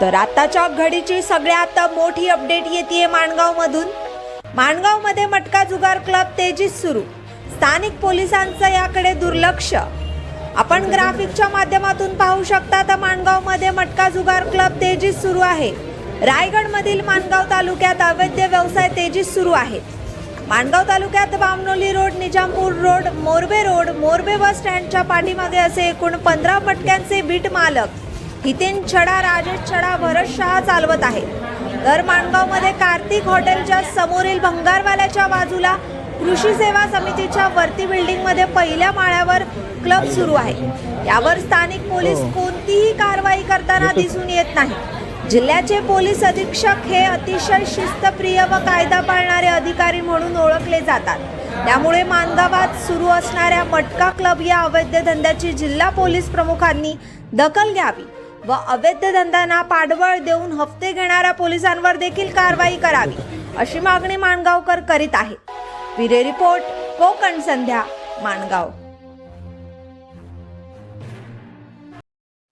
तर आताच्या घडीची सगळ्यात मोठी अपडेट येते माणगाव मधून माणगावमध्ये मटका जुगार क्लब तेजीत सुरू. स्थानिक पोलिसांचं याकडे दुर्लक्ष. आपण ग्राफिकच्या माध्यमातून पाहू शकता तर माणगावमध्ये मटका जुगार क्लब तेजीत सुरू आहे. रायगड मधील माणगाव तालुक्यात अवैध तेजीत सुरू आहे माणगाव तालुक्यात Bamnoli road Nizampur road Morbe road Morbe bus स्टँडच्या पाठीमागे असे एकूण पंधरा मटक्यांचे बीट मालक हितेन छडा राजेश छडा भरत शहा चालवत आहे तर माणगावमध्ये कार्तिक हॉटेलच्या समोरील भंगारवाल्याच्या बाजूला कृषी सेवा समितीच्या वरती बिल्डिंगमध्ये पहिल्या माळ्यावर क्लब सुरू आहे. यावर स्थानिक पोलीस कोणतीही कारवाई करताना दिसून येत नाही. जिल्ह्याचे पोलीस अधीक्षक हे अतिशय शिस्तप्रिय व कायदा पाळणारे अधिकारी म्हणून ओळखले जातात. त्यामुळे मानगावात सुरू असणाऱ्या मटका क्लब या अवैध धंद्याची जिल्हा पोलीस प्रमुखांनी दखल घ्यावी व अवैध धंद्यांना पाठबळ देऊन हप्ते घेणाऱ्या पोलिसांवर देखील कारवाई करावी अशी मागणी माणगावकर करीत आहेत. विरे रिपोर्ट कोकण संध्या माणगाव